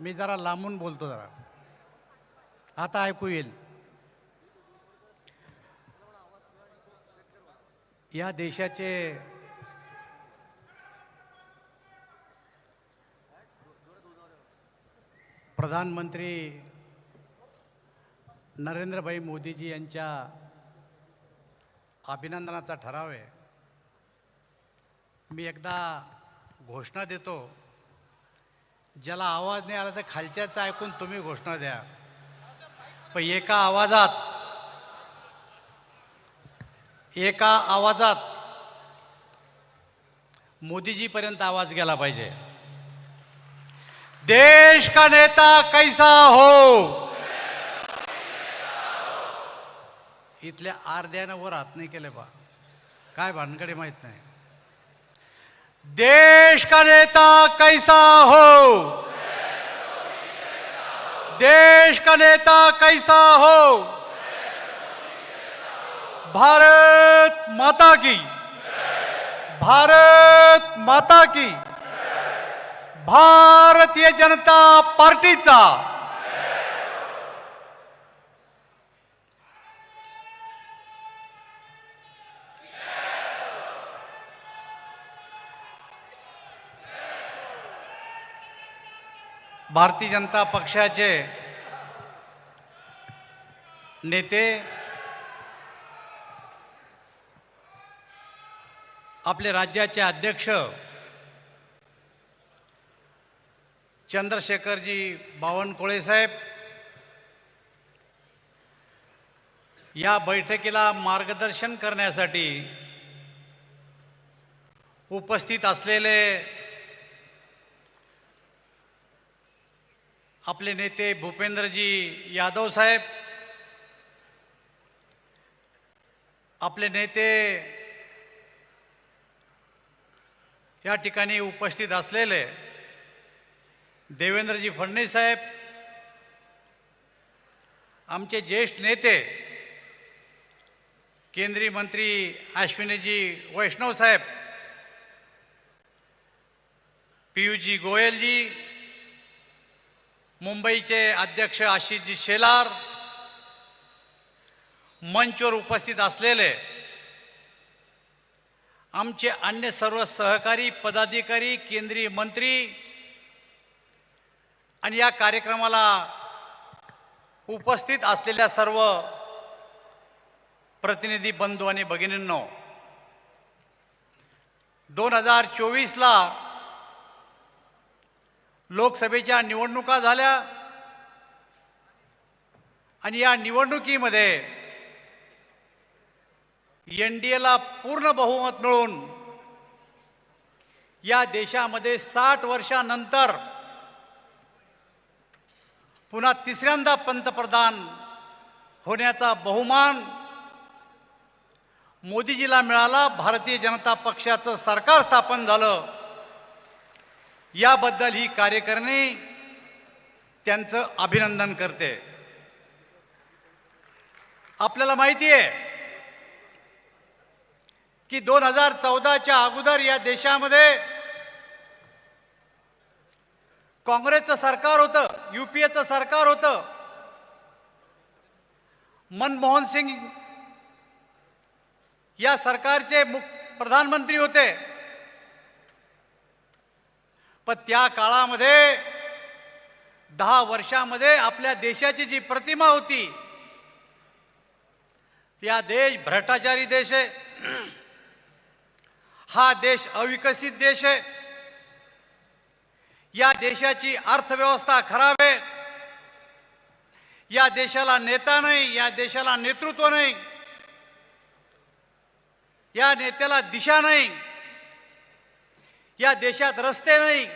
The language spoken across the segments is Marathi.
मी जरा लांबून बोलतो जरा. आता ऐकू येईल. या देशाचे प्रधानमंत्री नरेंद्रभाई मोदीजी यांच्या अभिनंदनाचा ठराव आहे. मी एकदा घोषणा देतो. ज्याला आवाज नाही आला तर खालच्याच ऐकून तुम्ही घोषणा द्या. पण एका आवाजात एका आवाजात मोदीजीपर्यंत आवाज गेला पाहिजे. देश का नेता कैसा हो? इथल्या अर्ध्यानं वर हात नाही केले बा. काय भानकडे माहीत नाही. देश का नेता कैसा हो? देश का नेता कैसा हो? भारत माता की। भारत माता की। भारतीय जनता पार्टीचा। भारतीय जनता पक्षाचे नेते आपले राज्याचे अध्यक्ष चंद्रशेखरजी बावनकुळे साहेब या बैठकीला मार्गदर्शन करण्यासाठी उपस्थित असलेले आपले नेते भूपेंद्रजी यादव साहेब आपले नेते या ठिकाणी उपस्थित असलेले देवेंद्रजी फडणवीस साहेब आमचे ज्येष्ठ नेते केंद्रीय मंत्री अश्विनीजी वैष्णव साहेब पियुजी गोयलजी मुंबईचे अध्यक्ष आशिषजी शेलार मंचवर उपस्थित असलेले आमचे अन्य सर्व सहकारी पदाधिकारी केंद्रीय मंत्री आणि या कार्यक्रमाला उपस्थित असलेल्या सर्व प्रतिनिधी बंधू आणि भगिनींनो दोन हजार चोवीसला लोकसभेच्या निवडणुका झाल्या. आणि या निवडणुकीमध्ये एन डी एला पूर्ण बहुमत मिळून या देशामध्ये साठ वर्षानंतर पुन्हा तिसऱ्यांदा पंतप्रधान होण्याचा बहुमान मोदीजीला मिळाला. भारतीय जनता पक्षाचं सरकार स्थापन झालं. याबद्दल ही कार्यकारिणी त्यांचं अभिनंदन करते. आपल्याला माहिती आहे की दोन हजार चौदाच्या अगोदर या देशामध्ये काँग्रेसचं सरकार होतं युपीएचं सरकार होतं. मनमोहन सिंग या सरकारचे मुख प्रधानमंत्री होते. पण त्या काळामध्ये दहा वर्षामध्ये आपल्या देशाची जी प्रतिमा होती त्या देश भ्रष्टाचारी देश आहे. हा देश अविकसित देश आहे. या देशाची अर्थव्यवस्था खराब आहे. या देशाला नेता नाही या देशाला नेतृत्व नाही. या नेत्याला दिशा नाही. या देशात रस्ते नाही.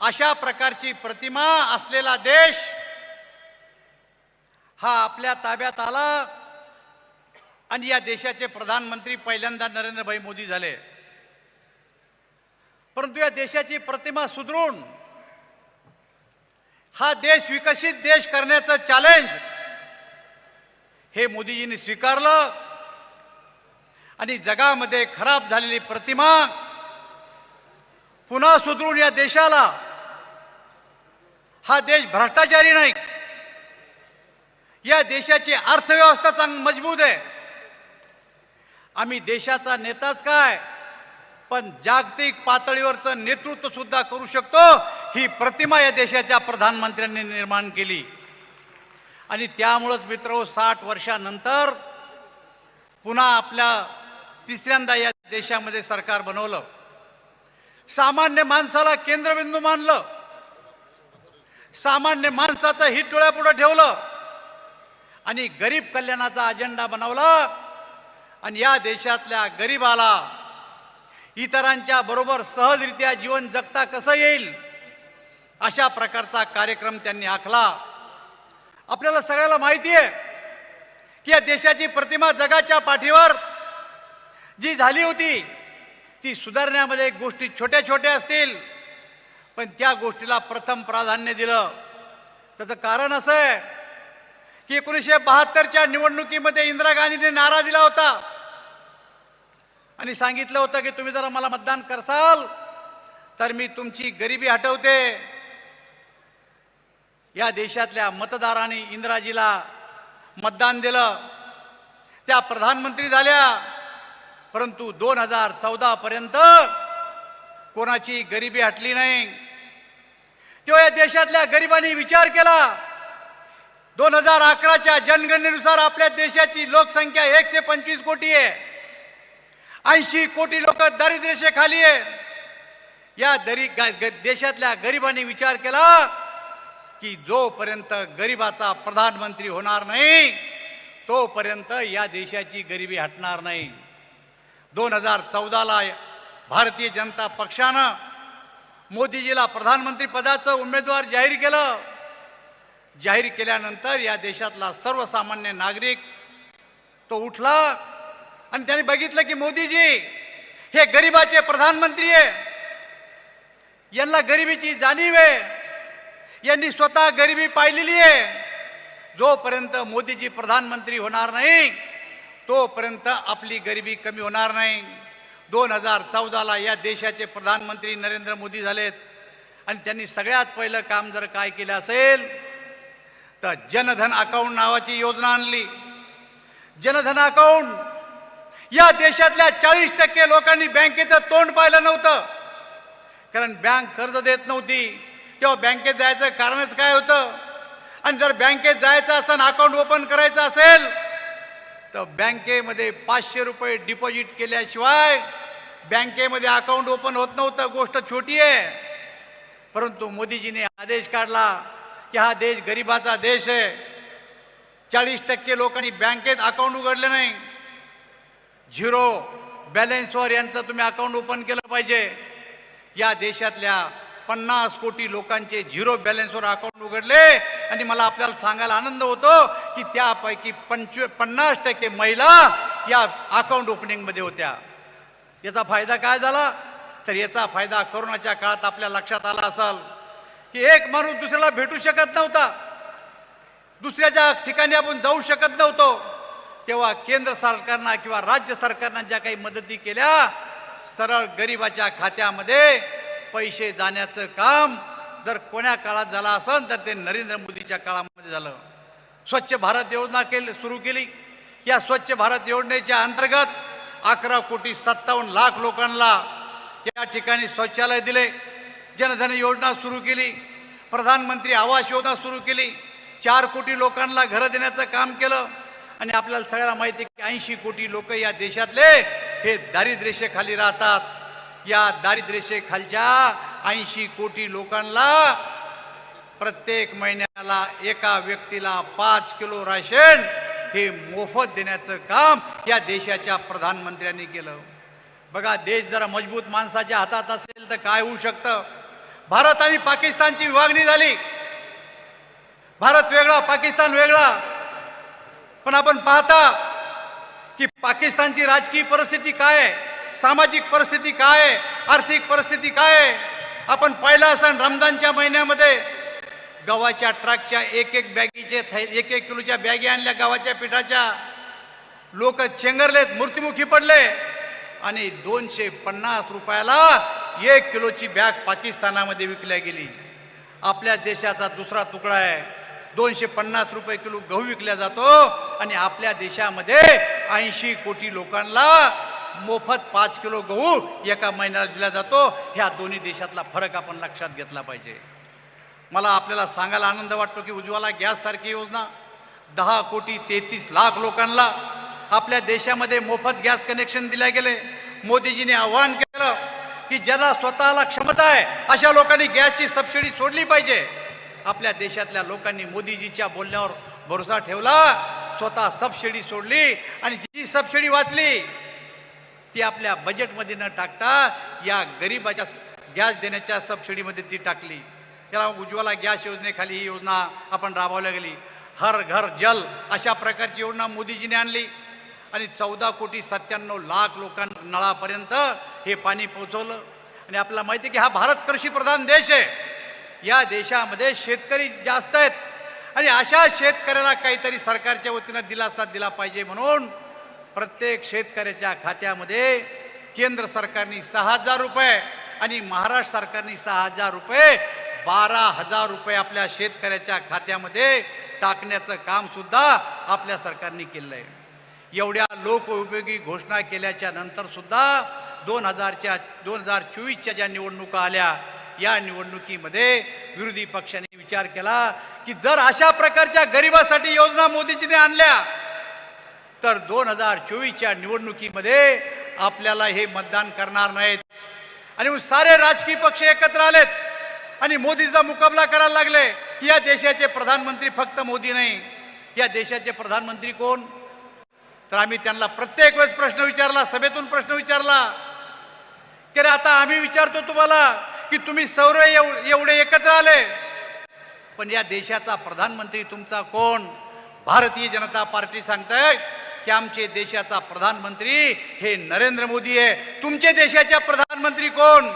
अशा प्रकारची प्रतिमा असलेला देश हा आपल्या ताब्यात आला आणि या देशाचे प्रधानमंत्री पहिल्यांदा नरेंद्रभाई मोदी झाले. परंतु या देशाची प्रतिमा सुधरून हा देश विकसित देश करण्याचं चॅलेंज हे मोदीजींनी स्वीकारलं आणि जगामध्ये खराब झालेली प्रतिमा पुन्हा सुधरून या देशाला. हा देश भ्रष्टाचारी नाही. या देशाची अर्थव्यवस्था चांग मजबूत आहे. आम्ही देशाचा नेताच काय? पण जागतिक पातळीवरचं नेतृत्व सुद्धा करू शकतो. ही प्रतिमा या देशाच्या प्रधानमंत्र्यांनी निर्माण केली. आणि त्यामुळंच मित्र साठ वर्षानंतर पुन्हा आपल्या तिसऱ्यांदा या देशामध्ये सरकार बनवलं. सामान्य माणसाला केंद्रबिंदू मानलं. सामान्य माणसाचं हित डोळ्यापुढं ठेवलं. आणि गरीब कल्याणाचा अजेंडा बनवला. आणि या देशातल्या गरीबाला इतरांच्या बरोबर सहजरित्या जीवन जगता कसं येईल? अशा प्रकारचा कार्यक्रम त्यांनी आखला. आपल्याला सगळ्याला माहिती आहे की या देशाची प्रतिमा जगाच्या पाठीवर जी झाली होती ती सुधारण्यामध्ये गोष्टी छोट्या छोट्या असतील पण त्या गोष्टीला प्रथम प्राधान्य दिलं. त्याचं कारण असं आहे की एकोणीसशे बहात्तरच्या निवडणुकीमध्ये इंदिरा गांधींनी नारा दिला होता. आणि सांगितलं होतं की तुम्ही जर मला मतदान करसाल तर मी तुमची गरिबी हटवते. या देशातल्या मतदारांनी इंदिराजीला मतदान दिलं. त्या प्रधानमंत्री झाल्या. परंतु दोन हजार चौदा पर्यंत कोणाची गरिबी हटली नाही. तेव्हा या देशातल्या गरिबांनी विचार केला दोन हजार अकराच्या जनगणनेनुसार आपल्या देशाची लोकसंख्या एकशे पंचवीस कोटी आहे. ऐंशी कोटी लोक दारिद्र्यशेखाली आहे. या दरी ग- ग- देशातल्या गरिबांनी विचार केला की जोपर्यंत गरिबाचा प्रधानमंत्री होणार नाही तोपर्यंत या देशाची गरिबी हटणार नाही. दोन हजार चौदाला भारतीय जनता पक्षानं मोदीजीला प्रधानमंत्री पदाचं उमेदवार जाहीर केलं. जाहीर केल्यानंतर या देशातला सर्वसामान्य नागरिक तो उठला आणि त्याने बघितलं की मोदीजी हे गरिबाचे प्रधानमंत्री आहे. यांना गरिबीची जाणीव आहे. यांनी स्वतः गरिबी पाहिलेली आहे. जोपर्यंत मोदीजी प्रधानमंत्री होणार नाही तोपर्यंत आपली गरिबी कमी होणार नाही. दोन हजार चौदाला या देशाचे प्रधानमंत्री नरेंद्र मोदी झालेत. आणि त्यांनी सगळ्यात पहिलं काम जर काय केलं असेल तर जनधन अकाउंट नावाची योजना आणली. जनधन अकाउंट या देशातल्या चाळीस टक्के लोकांनी बँकेचं तोंड पाहिलं नव्हतं. कारण बँक कर्ज देत नव्हती. तेव्हा बँकेत जायचं कारणच काय होतं? आणि जर बँकेत जायचं असं अकाउंट ओपन करायचं असेल तर बँकेमध्ये पाचशे रुपये डिपॉझिट केल्याशिवाय बँकेमध्ये अकाउंट ओपन होत नव्हतं. गोष्ट छोटी आहे. परंतु मोदीजीने आदेश काढला की हा देश गरिबाचा देश आहे. चाळीस टक्के लोकांनी बँकेत अकाउंट उघडले नाही. झिरो बॅलन्सवर यांचं तुम्ही अकाउंट ओपन केलं पाहिजे. या देशातल्या पन्नास कोटी लोकांचे झिरो बॅलन्सवर अकाउंट उघडले. आणि मला आपल्याला सांगायला आनंद होतो की त्यापैकी पंचवी पन्नास टक्के महिला या अकाउंट ओपनिंगमध्ये होत्या. याचा फायदा काय झाला? तर याचा फायदा कोरोनाच्या काळात आपल्या लक्षात आला असाल की एक माणूस दुसऱ्याला भेटू शकत नव्हता. दुसऱ्याच्या ठिकाणी आपण जाऊ शकत नव्हतो तेव्हा केंद्र सरकारनं किंवा राज्य सरकारनं ज्या काही मदती केल्या सरळ गरिबाच्या खात्यामध्ये पैसे जाण्याचं काम जर कोण्या काळात झालं असेल तर ते नरेंद्र मोदीच्या काळामध्ये झालं. स्वच्छ भारत योजना केली सुरू केली. या स्वच्छ भारत योजनेच्या अंतर्गत अकरा कोटी सत्तावन्न लाख लोकांना या ठिकाणी शौचालय दिले. जनधन योजना सुरू केली. प्रधानमंत्री आवास योजना सुरू केली. चार कोटी लोकांना घरं देण्याचं काम केलं. आणि आपल्याला सगळ्याला माहिती आहे की ऐंशी कोटी लोक या देशातले हे दारिद्र्यशेखाली राहतात. या दारिद्र्यशेखालच्या ऐंशी कोटी लोकांना प्रत्येक महिन्याला एका व्यक्तीला पाच किलो राशन हे मोफत देण्याचं काम या देशाच्या प्रधानमंत्र्यांनी केलं. बघा देश जरा मजबूत माणसाच्या हातात असेल तर काय होऊ शकतं? भारत आणि पाकिस्तानची विभागणी झाली. भारत वेगळा पाकिस्तान वेगळा. पण आपण पाहता की पाकिस्तानची राजकीय परिस्थिती काय आहे? सामाजिक परिस्थिती काय आहे? आर्थिक परिस्थिती काय आहे? आपण पाहिलं असं रमजानच्या महिन्यामध्ये गव्हाच्या ट्रकच्या एक एक बॅगीचे थै एक एक किलोच्या बॅगी आणल्या गव्हाच्या पिठाच्या. लोक चेंगरलेत मूर्तिमुखी पडले. आणि दोनशे पन्नास रुपयाला एक किलोची बॅग पाकिस्तानामध्ये विकल्या गेली. आपल्या देशाचा दुसरा तुकडा आहे. दोनशे पन्नास रुपये किलो गहू विकला जातो. आणि आपल्या देशामध्ये ऐंशी कोटी लोकांना मोफत पाच किलो गहू एका महिन्याला दिला जातो. ह्या दोन्ही देशातला फरक आपण लक्षात घेतला पाहिजे. मला आपल्याला सांगायला आनंद वाटतो की उज्ज्वला गॅस सारखी योजना दहा कोटी तेहतीस लाख लोकांना आपल्या देशामध्ये मोफत गॅस कनेक्शन दिले गेले. मोदीजीने आवाहन केलं की ज्याला स्वतःला क्षमता आहे अशा लोकांनी गॅसची सबसिडी सोडली पाहिजे. आपल्या देशातल्या लोकांनी मोदीजीच्या बोलण्यावर भरोसा ठेवला स्वतः सबसिडी सोडली आणि जी सबसिडी वाचली ती आपल्या बजेटमध्ये न टाकता या गरिबाच्या गॅस देण्याच्या सबसिडीमध्ये ती टाकली. त्याला उज्ज्वला गॅस योजनेखाली ही योजना आपण राबवल्या गेली. हर घर जल अशा प्रकारची योजना मोदीजीने आणली. आणि चौदा कोटी सत्त्याण्णव लाख लोकांना नळापर्यंत हे पाणी पोचवलं आणि आपल्याला माहिती आहे की हा भारत कृषीप्रधान देश आहे. या देशामध्ये शेतकरी जास्त आहेत. आणि अशा शेतकऱ्याला काहीतरी सरकारच्या वतीनं दिलासा दिला पाहिजे म्हणून प्रत्येक शेतकऱ्याच्या खात्यामध्ये केंद्र सरकारने सहा हजार रुपये आणि महाराष्ट्र सरकारने सहा हजार रुपये बारा हजार रुपये आपल्या शेतकऱ्याच्या खात्यामध्ये टाकण्याचं काम सुद्धा आपल्या सरकारने केलं आहे एवढ्या लोकउपयोगी घोषणा केल्याच्यानंतर सुद्धा दोन हजारच्या दोन हजार चोवीसच्या ज्या निवडणुका आल्या या निवडणुकीमध्ये विरोधी पक्षाने विचार केला की जर अशा प्रकारच्या गरिबासाठी योजना मोदीजीने आणल्या तर दोन हजार चोवीसच्या निवडणुकीमध्ये आपल्याला हे मतदान करणार नाहीत. आणि सारे राजकीय पक्ष एकत्र आलेत. आणि मोदीचा मुकाबला करायला लागले. की या देशाचे प्रधानमंत्री फक्त मोदी नाही. या देशाचे प्रधानमंत्री कोण? तर आम्ही त्यांना प्रत्येक वेळेस प्रश्न विचारला सभेतून प्रश्न विचारला. की रे आता आम्ही विचारतो तुम्हाला की तुम्ही सौर एवढे एकत्र आले. पण या देशाचा प्रधानमंत्री तुमचा कोण? भारतीय जनता पार्टी सांगताय की आमचे देशाचा प्रधानमंत्री हे नरेंद्र मोदी आहे. तुमचे देशाच्या प्रधानमंत्री कोण?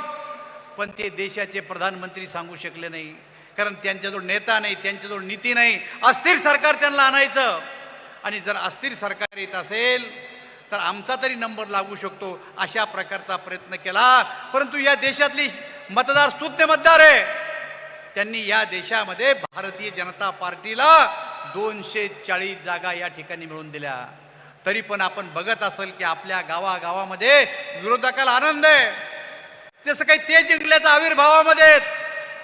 पण ते देशाचे प्रधानमंत्री सांगू शकले नाही. कारण त्यांच्याजवळ नेता नाही त्यांच्याजवळ नीती नाही. अस्थिर सरकार त्यांना आणायचं. आणि जर अस्थिर सरकार येत असेल तर आमचा तरी नंबर लागू शकतो. अशा प्रकारचा प्रयत्न केला. परंतु या देशातली मतदार सुज्ञ मतदार आहे. त्यांनी या देशामध्ये भारतीय जनता पार्टीला दोनशे चाळीस जागा या ठिकाणी मिळवून दिल्या. तरी पण आपण बघत असेल की आपल्या गावागावामध्ये विरोधकाला आनंद आहे. तसं काही ते जिंकल्याचा आविर्भावामध्ये आहेत.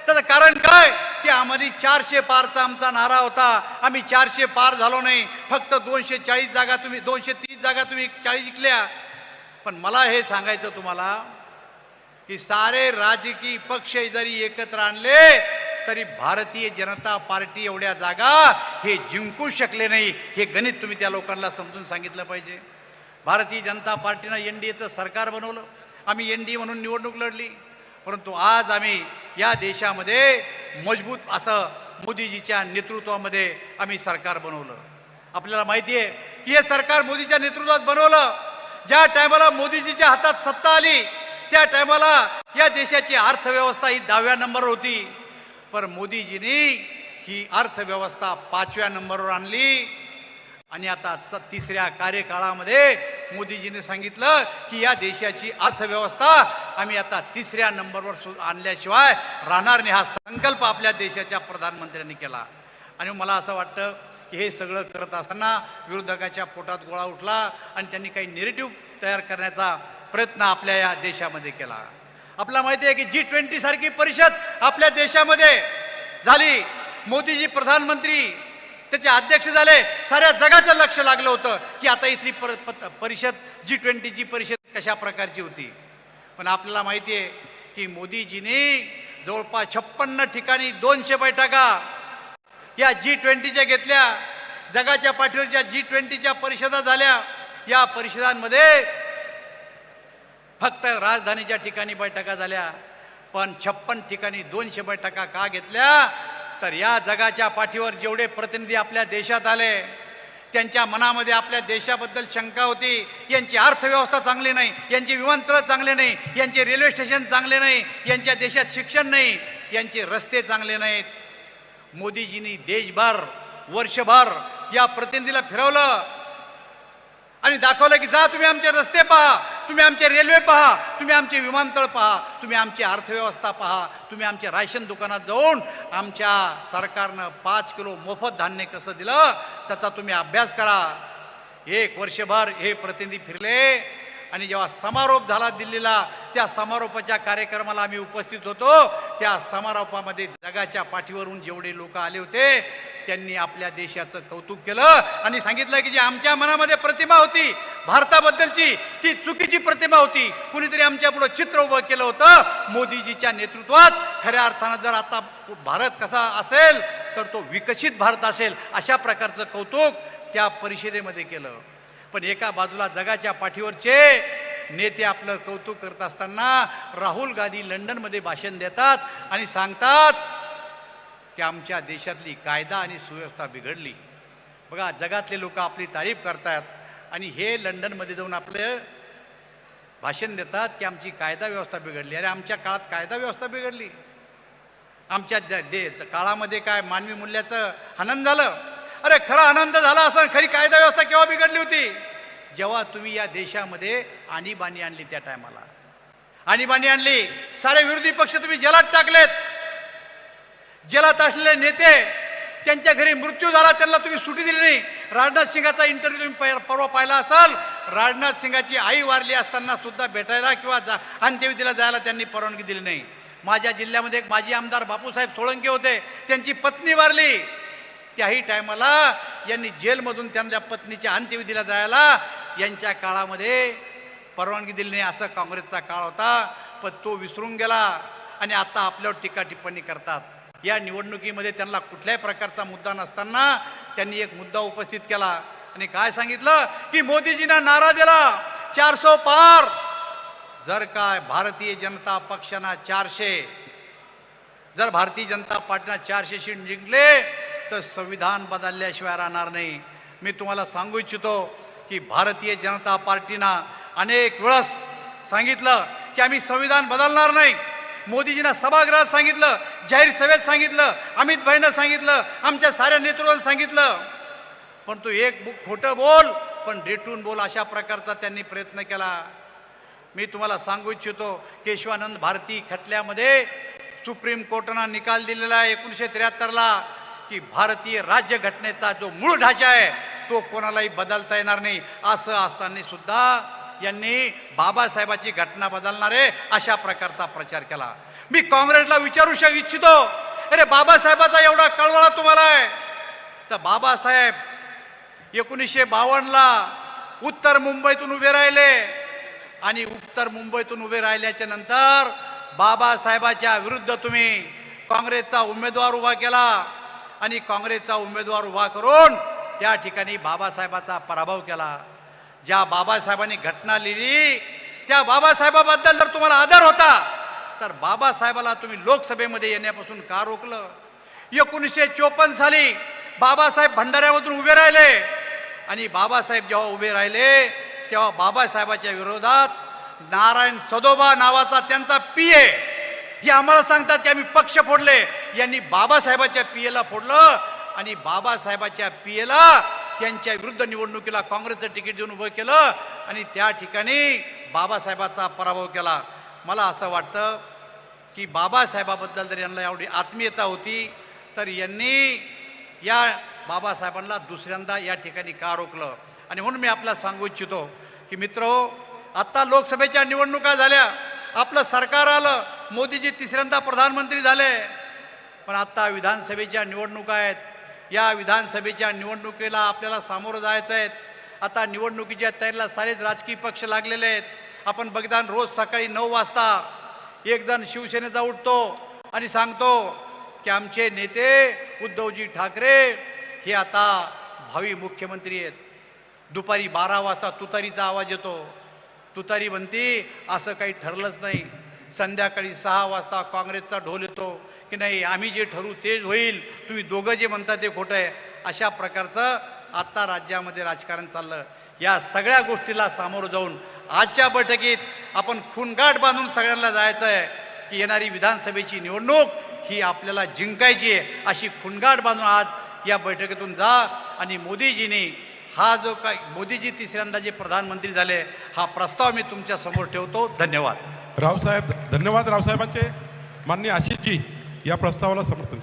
त्याचं कारण काय? की आम्ही चारशे पारचा आमचा नारा होता. आम्ही चारशे पार झालो नाही. फक्त दोनशे चाळीस जागा तुम्ही दोनशे तीस जागा तुम्ही चाळीस जिंकल्या. पण मला हे सांगायचं तुम्हाला की सारे राजकीय पक्ष जरी एकत्र आणले तरी भारतीय जनता पार्टी एवढ्या जागा हे जिंकू शकले नाही हे गणित तुम्ही त्या लोकांना समजून सांगितलं पाहिजे. भारतीय जनता पार्टीनं एन डी एचं सरकार बनवलं. आम्ही एन डी म्हणून निवडणूक लढली. परंतु आज आम्ही या देशामध्ये मजबूत असं मोदीजीच्या नेतृत्वामध्ये आम्ही सरकार बनवलं. आपल्याला माहिती आहे की हे सरकार मोदीच्या नेतृत्वात बनवलं. ज्या टायमाला मोदीजीच्या हातात सत्ता आली त्या टायमाला या देशाची अर्थव्यवस्था ही दहाव्या नंबरवर होती. पर मोदीजींनी ही अर्थव्यवस्था पाचव्या नंबरवर आणली. आणि आता तिसऱ्या कार्यकाळामध्ये मोदीजीने सांगितलं की या देशाची अर्थव्यवस्था आम्ही आता तिसऱ्या नंबरवर आणल्याशिवाय राहणार नाही. हा संकल्प आपल्या देशाच्या प्रधानमंत्र्यांनी केला. आणि मला असं वाटतं की हे सगळं करत असताना विरोधकाच्या पोटात गोळा उठला आणि त्यांनी काही निरेटिव्ह तयार करण्याचा प्रयत्न आपल्या या देशामध्ये केला. आपला माहिती आहे की जी ट्वेंटी सारखी परिषद आपल्या देशामध्ये झाली. मोदीजी प्रधानमंत्री त्याचे अध्यक्ष झाले. साऱ्या जगाचं लक्ष लागलं होतं की आता इथली पर, परिषद जी ट्वेंटीची परिषद कशा प्रकारची होती. पण आपल्याला माहिती आहे की मोदीजीने जवळपास छप्पन्न ठिकाणी दोनशे बैठका या जी ट्वेंटीच्या घेतल्या. जगाच्या पाठीवरच्या जी ट्वेंटीच्या परिषदा झाल्या. या परिषदांमध्ये फक्त राजधानीच्या ठिकाणी बैठका झाल्या. पण छप्पन ठिकाणी दोनशे बैठका का घेतल्या? तर या जगाच्या पाठीवर जेवढे प्रतिनिधी आपल्या देशात आले त्यांच्या मनामध्ये आपल्या देशाबद्दल शंका होती. यांची अर्थव्यवस्था चांगली नाही यांची विमानतळ चांगले नाही यांचे रेल्वे स्टेशन चांगले नाही यांच्या देशात शिक्षण नाही यांचे रस्ते चांगले नाहीत. मोदीजींनी देशभर वर्षभर या प्रतिनिधीला फिरवलं. आणि दाखवलं की जा तुम्ही आमचे रस्ते पहा तुम्ही आमचे रेल्वे पहा तुम्ही आमचे विमानतळ पहा तुम्ही आमची अर्थव्यवस्था पहा तुम्ही आमच्या राशन दुकानात जाऊन आमच्या सरकारनं पाच किलो मोफत धान्य कसं दिलं त्याचा तुम्ही अभ्यास करा. एक वर्षभर हे प्रतिनिधी फिरले आणि जेव्हा समारोप झाला दिल्लीला त्या समारोपाच्या कार्यक्रमाला आम्ही उपस्थित होतो. त्या समारोपामध्ये जगाच्या पाठीवरून जेवढे लोक आले होते त्यांनी आपल्या देशाचं कौतुक केलं आणि सांगितलं की जी आमच्या मनामध्ये प्रतिमा होती भारताबद्दलची ती चुकीची प्रतिमा होती. कुणीतरी आमच्या पुढे चित्र उभं केलं होतं मोदीजीच्या नेतृत्वात. खऱ्या अर्थानं जर आता भारत कसा असेल तर तो विकसित भारत असेल अशा प्रकारचं कौतुक त्या परिषदेमध्ये केलं. पण एका बाजूला जगाच्या पाठीवरचे नेते आपलं कौतुक करत असताना राहुल गांधी लंडनमध्ये भाषण देतात आणि सांगतात की आमच्या देशातली कायदा आणि सुव्यवस्था बिघडली. बघा जगातले लोक आपली तारीफ करतात आणि हे लंडनमध्ये जाऊन आपलं भाषण देतात की आमची कायदा व्यवस्था बिघडली. अरे आमच्या काळात कायदा व्यवस्था बिघडली. आमच्या दे काळामध्ये काय मानवी मूल्याचं आनंद झालं? अरे खरा आनंद झाला असं खरी कायदा व्यवस्था केव्हा बिघडली होती? जेव्हा तुम्ही या देशामध्ये आणीबाणी आणली त्या टायमाला. आणीबाणी आणली. सारे विरोधी पक्ष तुम्ही जलात टाकलेत. जेलात असलेले नेते त्यांच्या घरी मृत्यू झाला त्यांना तुम्ही सुटी दिली नाही. राजनाथ सिंगाचा इंटरव्ह्यू तुम्ही परवा पाहिला असाल. राजनाथ सिंगाची आई वारली असताना सुद्धा भेटायला किंवा जा अंत्यविधीला जायला त्यांनी परवानगी दिली नाही. माझ्या जिल्ह्यामध्ये एक माजी आमदार बापूसाहेब सोळंके होते. त्यांची पत्नी वारली. त्याही टायमाला यांनी जेलमधून त्यांच्या पत्नीच्या अंत्यविधीला जायला यांच्या काळामध्ये परवानगी दिली नाही असं काँग्रेसचा काळ होता. पण तो विसरून गेला आणि आता आपल्यावर टीका टिप्पणी करतात. या निवडणुकीमध्ये त्यांना कुठल्याही प्रकारचा मुद्दा नसताना त्यांनी एक मुद्दा उपस्थित केला. आणि काय सांगितलं? की मोदीजींना नारा दिला. चारसो पार. जर काय भारतीय जनता पक्षानं चारशे जर भारतीय जनता पार्टीनं चारशे सीट जिंकले तर संविधान बदलल्याशिवाय राहणार नाही. मी तुम्हाला सांगू इच्छितो की भारतीय जनता पार्टीनं अनेक वेळस सांगितलं की आम्ही संविधान बदलणार नाही. मोदीजींना सभागृहात सांगितलं जाहीर सभेत सांगितलं अमित भाईंना सांगितलं आमच्या साऱ्या नेतृत्वानं सांगितलं. पण तू एक खोटं बोल पण रेटून बोल अशा प्रकारचा त्यांनी प्रयत्न केला. मी तुम्हाला सांगू इच्छितो केशवानंद भारती खटल्यामध्ये सुप्रीम कोर्टानं निकाल दिलेला आहे एकोणीसशे त्र्याहत्तरला की भारतीय राज्यघटनेचा जो मूळ ढाचा आहे तो कोणालाही बदलता येणार नाही असं असताना सुद्धा यांनी बाबासाहेबाची घटना बदलणारे अशा प्रकारचा प्रचार केला. मी काँग्रेसला विचारू शक इच्छितो. अरे बाबासाहेबाचा एवढा कळवळा तुम्हाला आहे. तर बाबासाहेब एकोणीसशे बावन्नला उत्तर मुंबईतून उभे राहिले आणि उत्तर मुंबईतून उभे राहिल्याच्या नंतर बाबासाहेबाच्या विरुद्ध तुम्ही काँग्रेसचा उमेदवार उभा केला आणि काँग्रेसचा उमेदवार उभा करून त्या ठिकाणी बाबासाहेबाचा पराभव केला. ज्या बाबासाहेबांनी घटना लिहिली त्या बाबासाहेबाबद्दल जर तुम्हाला आदर होता तर बाबासाहेबाला तुम्ही लोकसभेमध्ये येण्यापासून का रोखलं? एकोणीसशे चोपन्न साली बाबासाहेब भंडाऱ्यामधून उभे राहिले. आणि बाबासाहेब जेव्हा उभे राहिले तेव्हा बाबासाहेबाच्या विरोधात नारायण सदोबा नावाचा त्यांचा पी ए. हे आम्हाला सांगतात की आम्ही पक्ष फोडले. यांनी बाबासाहेबाच्या पी एला फोडलं आणि बाबासाहेबाच्या पी एला त्यांच्या विरुद्ध निवडणुकीला काँग्रेसचं तिकीट देऊन उभं केलं आणि त्या ठिकाणी बाबासाहेबाचा पराभव केला. मला असं वाटतं की बाबासाहेबाबद्दल जर यांना एवढी आत्मीयता होती तर यांनी या बाबासाहेबांना दुसऱ्यांदा या ठिकाणी का रोखलं? आणि म्हणून मी आपल्याला सांगू इच्छितो की मित्र आत्ता लोकसभेच्या निवडणुका झाल्या. आपलं सरकार आलं. मोदीजी तिसऱ्यांदा प्रधानमंत्री झाले. पण आत्ता विधानसभेच्या निवडणुका आहेत. या विधानसभेच्या निवडणुकीला आपल्याला सामोरं जायचं आहेत आता निवडणुकीच्या तयारीला सारेच राजकीय पक्ष लागलेले आहेत. आपण बगदान रोज सकाळी नऊ वाजता एकजण शिवसेनेचा उठतो आणि सांगतो की आमचे नेते उद्धवजी ठाकरे हे आता भावी मुख्यमंत्री आहेत. दुपारी बारा वाजता तुतारीचा आवाज येतो. तुतारी म्हणती असं काही ठरलंच नाही. संध्याकाळी सहा वाजता काँग्रेसचा ढोल येतो की नाही आम्ही जे ठरवू तेच होईल. तुम्ही दोघं जे म्हणता ते खोटं आहे. अशा प्रकारचं आत्ता राज्यामध्ये राजकारण चाललं. या सगळ्या गोष्टीला सामोरं जाऊन आजच्या बैठकीत आपण खूनगाठ बांधून सगळ्यांना जायचं आहे की येणारी विधानसभेची निवडणूक ही आपल्याला जिंकायची आहे. अशी खुणगाठ बांधून आज या बैठकीतून जा आणि मोदीजींनी हा जो काय मोदीजी तिसऱ्यांदा जे प्रधानमंत्री झाले हा प्रस्ताव मी तुमच्यासमोर ठेवतो. धन्यवाद. रावसाहेब धन्यवाद रावसाहेबांचे. माननीय आशिषजी या प्रस्तावाला समर्थन